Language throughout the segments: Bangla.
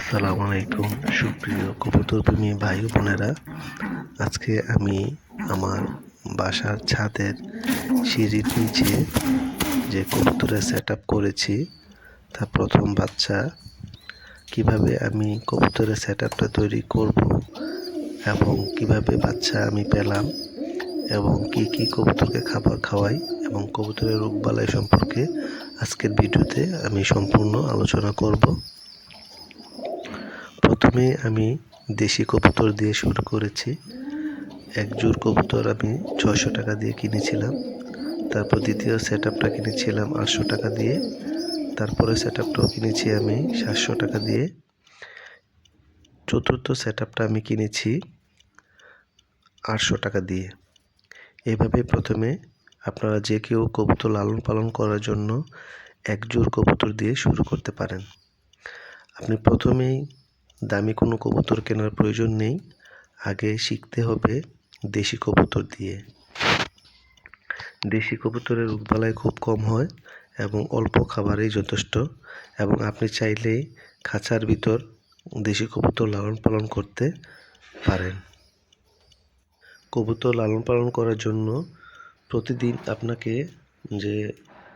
আসসালামু আলাইকুম, সুপ্রিয় কবুতর প্রেমী ভাই বোনেরা। আজকে আমি আমার বাসার ছাদের সিঁড়ির নিচে যে কবুতরের সেট করেছি তা প্রথম বাচ্চা, কীভাবে আমি কবুতরের সেট তৈরি করব এবং কীভাবে বাচ্চা আমি পেলাম এবং কি কি কবুতরকে খাবার খাওয়াই এবং কবুতরের রোগবালাই সম্পর্কে আজকের ভিডিওতে আমি সম্পূর্ণ আলোচনা করব। প্রথমে আমি দেশি কবুতর দিয়ে শুরু করেছি। এক জোড় কবুতর আমি ছশো টাকা দিয়ে কিনেছিলাম। তারপর দ্বিতীয় সেট আপটা কিনেছিলাম আটশো টাকা দিয়ে। তারপরে সেট আপটাও কিনেছি আমি সাতশো টাকা দিয়ে। চতুর্থ সেট আপটা আমি কিনেছি আটশো টাকা দিয়ে। এভাবে প্রথমে আপনারা যে কেউ কবুতর লালন পালন করার জন্য এক জোড় কবুতর দিয়ে শুরু করতে পারেন। আপনি প্রথমেই দামি কোনো কবুতর কেনার প্রয়োজন নেই। আগে শিখতে হবে দেশি কবুতর দিয়ে। দেশি কবুতরের রোগবালাই খুব কম হয় এবং অল্প খাবারেই যথেষ্ট এবং আপনি চাইলেই খাঁচার ভিতর দেশি কবুতর লালন পালন করতে পারেন। কবুতর লালন পালন করার জন্য প্রতিদিন আপনাকে যে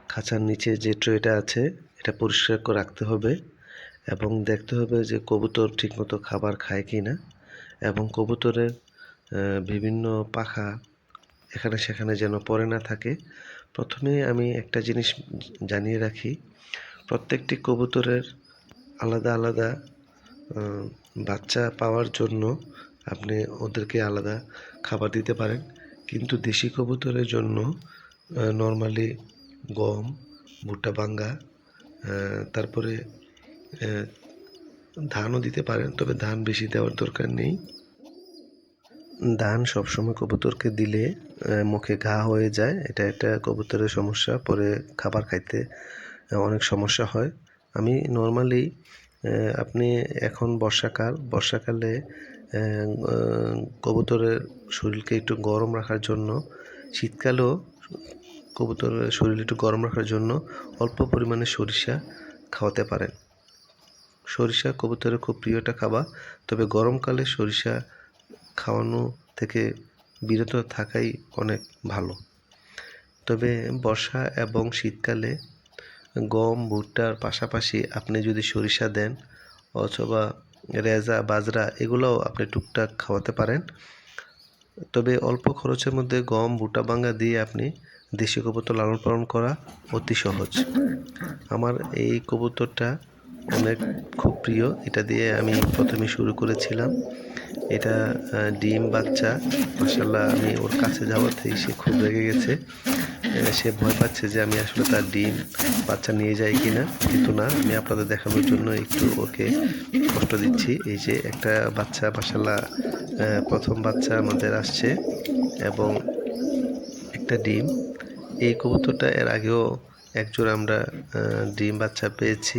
খাঁচার নিচে যে ট্রেটা আছে, এটা পরিষ্কার করে রাখতে হবে। এবং দেখতে হবে যে কবুতর ঠিকমতো খাবার খায় কি না এবং কবুতরের বিভিন্ন পাখা এখানে সেখানে যেন পড়ে না থাকে। প্রথমে আমি একটা জিনিস জানিয়ে রাখি, প্রত্যেকটি কবুতরের আলাদা আলাদা বাচ্চা পাওয়ার জন্য আপনি ওদেরকে আলাদা খাবার দিতে পারেন। কিন্তু দেশি কবুতরের জন্য নর্মালি গম, ভুট্টা বাঙ্গা তারপরে ধানও দিতে পারেন, তবে ধান বেশি দেওয়ার দরকার নেই। ধান সবসময় কবুতরকে দিলে মুখে ঘা হয়ে যায়, এটা একটা কবুতরের সমস্যা, পরে খাবার খাইতে অনেক সমস্যা হয়। আমি নর্মালি আপনি এখন বর্ষাকাল, বর্ষাকালে কবুতরের শরীরকে একটু গরম রাখার জন্য, শীতকালেও কবুতরের শরীর একটু গরম রাখার জন্য অল্প পরিমাণে সরিষা খাওয়াতে পারেন। সরিষা কবুতরের খুব প্রিয় একটা খাবার, তবে গরমকালে সরিষা খাওয়ানো থেকে বিরত থাকাই অনেক ভালো। তবে বর্ষা এবং শীতকালে গম, ভুট্টার পাশাপাশি আপনি যদি সরিষা দেন অথবা রেজা, বাজরা, এগুলোও আপনি টুকটাক খাওয়াতে পারেন। তবে অল্প খরচের মধ্যে গম, ভুট্টা বাঙ্গা দিয়ে আপনি দেশি কবুতর লালন পালন করা অতি সহজ। আমার এই কবুতরটা অনেক খুব প্রিয়। এটা দিয়ে আমি প্রথমে শুরু করেছিলাম। এটা ডিম বাচ্চা। মাসাল্লাহ আমি ওর কাছে যাওয়াতেই সে খুব রেগে গেছে। সে ভয় পাচ্ছে যে আমি আসলে তার ডিম বাচ্চা নিয়ে যাই কি না কিন্তু না, আমি আপনাদের দেখানোর জন্য একটু ওকে কষ্ট দিচ্ছি। এই যে একটা বাচ্চা মাসাল্লাহ প্রথম বাচ্চা আমাদের আসছে এবং একটা ডিম। এই কবুতরটা এর আগেও একজোড়া আমরা ডিম বাচ্চা পেয়েছি।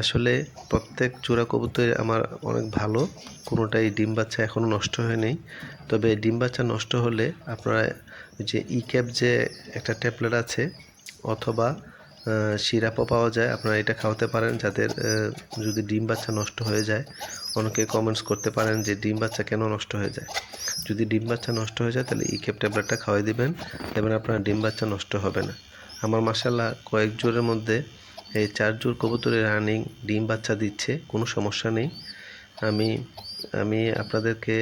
আসলে প্রত্যেক চূড়া কবুতর আমার অনেক ভালো। কোনোটাই ডিম বাচ্চা এখনও নষ্ট হয়নি। তবে ডিম বাচ্চা নষ্ট হলে আপনারা যে ই ক্যাপ যে একটা ট্যাবলেট আছে, অথবা সিরাপও পাওয়া যায়। আপনারা এটা খাওয়াতে পারেন যাদের যদি ডিম বাচ্চা নষ্ট হয়ে যায়। অনেকে কমেন্টস করতে পারেন যে ডিম বাচ্চা কেন নষ্ট হয়ে যায়। যদি ডিম বাচ্চা নষ্ট হয়ে যায়, তাহলে ই ক্যাপ ট্যাবলেটটা খাওয়াই দিবেন। এবার আপনার ডিম বাচ্চা নষ্ট হবে না। আমার মাসাল্লাহ কয়েক জোরের মধ্যে এই চার জোর কবুতরের রানিং ডিম বাচ্চা দিচ্ছে, কোনো সমস্যা নেই। আমি আমি আপনাদেরকে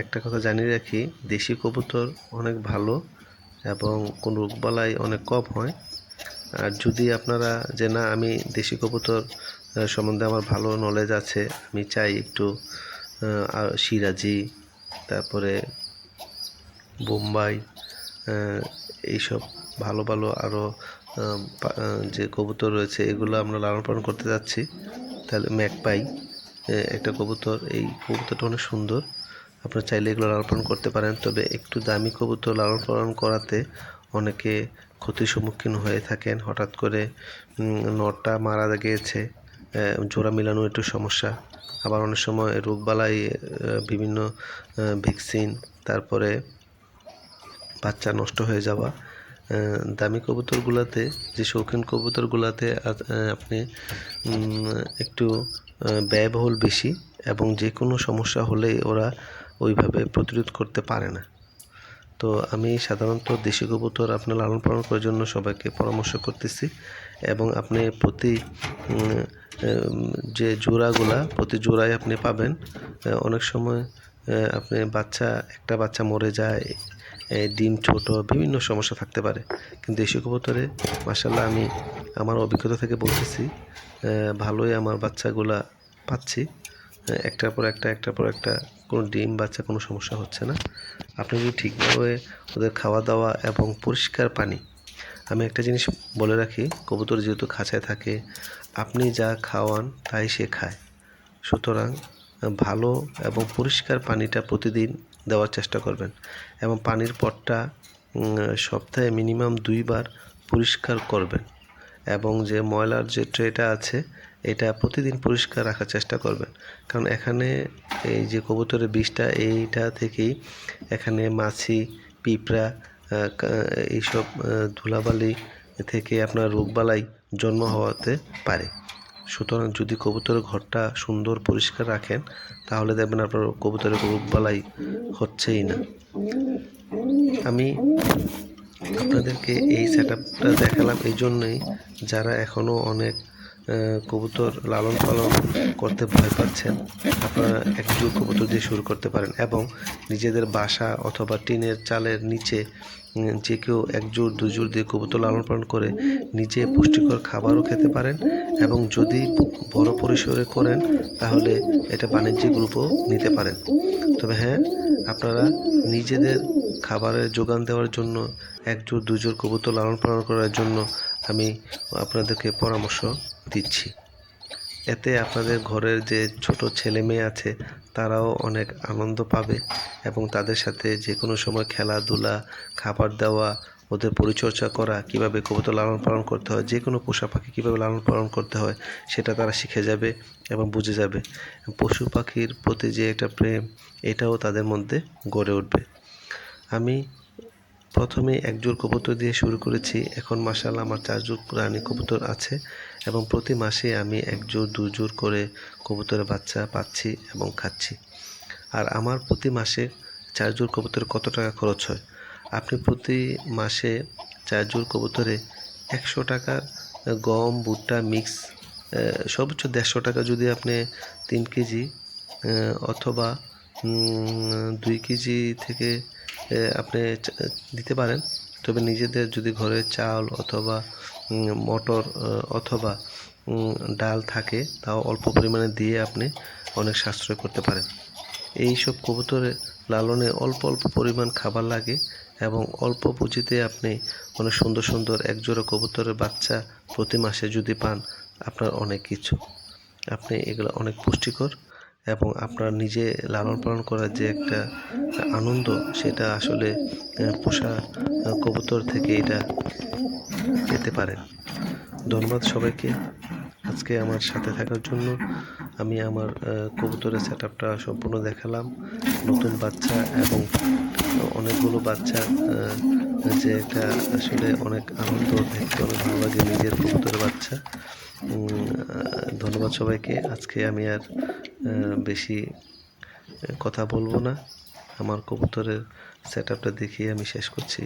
একটা কথা জানিয়ে রাখি, দেশি কবুতর অনেক ভালো এবং কোনো রোগবালাই অনেক কম হয়। আর যদি আপনারা যে না, আমি দেশি কবুতর সম্বন্ধে আমার ভালো নলেজ আছে, আমি চাই একটু সিরাজি, তারপরে বোম্বাই এইসব ভালো ভালো আরও যে কবুতর রয়েছে, এগুলো আমরা লালন পালন করতে যাচ্ছি। তাহলে ম্যাকপাই একটা কবুতর, এই কবুতরটা অনেক সুন্দর। আপনারা চাইলে এগুলো লালন পালন করতে পারেন, তবে একটু দামি কবুতর লালন পালন করাতে অনেকে ক্ষতির সম্মুখীন হয়ে থাকেন। হঠাৎ করে নটটা মারা গিয়েছে জোড়া মিলানো একটু সমস্যা। আবার অনেক সময় রোগবালাই বিভিন্ন ভ্যাকসিন, তারপরে বাচ্চা নষ্ট হয়ে যাওয়া দামি কবুতরগুলোতে, যে শৌখিন কবুতরগুলোতে আপনি একটু ব্যয়বহুল বেশি এবং যে কোনো সমস্যা হলেই ওরা ওইভাবে প্রতিরোধ করতে পারে না। তো আমি সাধারণত দেশি কবুতর আপনার লালন পালন করার জন্য সবাইকে পরামর্শ করতেছি এবং আপনি প্রতি যে জোড়াগুলা, প্রতি জোড়ায় আপনি পাবেন অনেক সময় আপনি বাচ্চা, একটা বাচ্চা মরে যায় ডিম ছোট, বিভিন্ন সমস্যা থাকতে পারে। কিন্তু দেশি কবুতরে মাসাল্লাহ আমি আমার অভিজ্ঞতা থেকে বলতেছি ভালোই আমার বাচ্চাগুলা পাচ্ছি। একটার পর একটা, একটার পর একটা, কোনো ডিম বাচ্চা কোনো সমস্যা হচ্ছে না। আপনি যদি ঠিকভাবে ওদের খাওয়া দাওয়া এবং পরিষ্কার পানি, আমি একটা জিনিস বলে রাখি, কবুতর যেহেতু খাঁচায় থাকে, আপনি যা খাওয়ান তাই সে খায়। সুতরাং ভালো এবং পরিষ্কার পানিটা প্রতিদিন দেওয়ার চেষ্টা করবেন। এবং পানির পটটা সপ্তাহে মিনিমাম দুইবার পরিষ্কার করবেন। এবং যে ময়লার যে ট্রেটা আছে, এটা প্রতিদিন পরিষ্কার রাখার চেষ্টা করবেন। কারণ এখানে এই যে কবুতরের বিষটা, এইটা থেকেই এখানে মাছি, পিঁপড়া এইসব ধুলাবালি থেকে আপনার রোগবালাই জন্ম হওয়াতে পারে। সুতরাং যদি কবুতরের ঘরটা সুন্দর পরিষ্কার রাখেন, তাহলে দেখবেন আপনার কবুতরের রোগবালাই হচ্ছেই না। আমি আপনাদেরকে এই সেট দেখালাম এই জন্যই যারা এখনও অনেক কবুতর লালন পালন করতে ভয় পাচ্ছেন। আপনারা এক একজোড় কবুতর দিয়ে শুরু করতে পারেন এবং নিজেদের বাসা অথবা টিনের চালের নিচে যে কেউ একজোড় দুজোড় দিয়ে কবুতর লালন পালন করে নিজে পুষ্টিকর খাবারও খেতে পারেন এবং যদি বড় পরিসরে করেন তাহলে এটা বাণিজ্যিক রূপও নিতে পারেন। তবে হ্যাঁ আপনারা নিজেদের খাবারের যোগান দেওয়ার জন্য একজোড় দুজোড় কবুতর লালন পালন করার জন্য আমি আপনাদেরকে পরামর্শ দিচ্ছি। এতে আপনাদের ঘরের যে ছোট ছেলে মেয়ে আছে, তারাও অনেক আনন্দ পাবে এবং তাদের সাথে যে কোনো সময় খেলাধুলা, খাবার দেওয়া, ওদের পরিচর্যা করা, কীভাবে কবুতর লালন পালন করতে হয়, যে কোনো পোষা পাখি কীভাবে লালন পালন করতে হয়, সেটা তারা শিখে যাবে এবং বুঝে যাবে। পশু পাখির প্রতি যে একটা প্রেম, এটাও তাদের মধ্যে গড়ে উঠবে। আমি প্রথমে একজোড় কবুতর দিয়ে শুরু করেছি। এখন মাসাল্লাহ আমার চারজোড় রানী কবুতর আছে এবং প্রতি মাসে আমি একজোড় দুজোড় করে কবুতরের বাচ্চা পাচ্ছি এবং খাচ্ছি। আর আমার প্রতি মাসে চারজোড় কবুতরে কত টাকা খরচ হয়? আপনি প্রতি মাসে চারজোড় কবুতরে একশো টাকার গম, ভুট্টা, মিক্স সর্বোচ্চ দেড়শো টাকা যদি আপনি তিন কেজি অথবা দুই কেজি থেকে আপনি দিতে পারেন। তবে নিজেদের যদি ঘরে চাল অথবা মটর অথবা ডাল থাকে, তাও অল্প পরিমাণে দিয়ে আপনি অনেক সাশ্রয় করতে পারেন। এই সব কবুতরের লালনে অল্প অল্প পরিমাণ খাবার লাগে এবং অল্প পুঁজিতে আপনি অনেক সুন্দর সুন্দর একজোড়া কবুতরের বাচ্চা প্রতি মাসে যদি পান, আপনার অনেক কিছু। আপনি এগুলো অনেক পুষ্টিকর এবং আপনার নিজে লালন পালন করার যে একটা আনন্দ, সেটা আসলে পোষা কবুতর থেকে এটা পেতে পারেন। ধন্যবাদ সবাইকে। আজকে আমার সাথে থাকার জন্য আমি আমার কবুতরের সেট আপটা সম্পূর্ণ দেখালাম। নতুন বাচ্চা এবং অনেকগুলো বাচ্চা যে একটা আসলে অনেক আনন্দ, দেখতে অনেক ভালো লাগে নিজের কবুতরের বাচ্চা। ধন্যবাদ সবাইকে। আজকে আমি আর বেশি কথা বলব না। আমার কবুতরের সেট আপটা দেখিয়ে আমি শেষ করছি।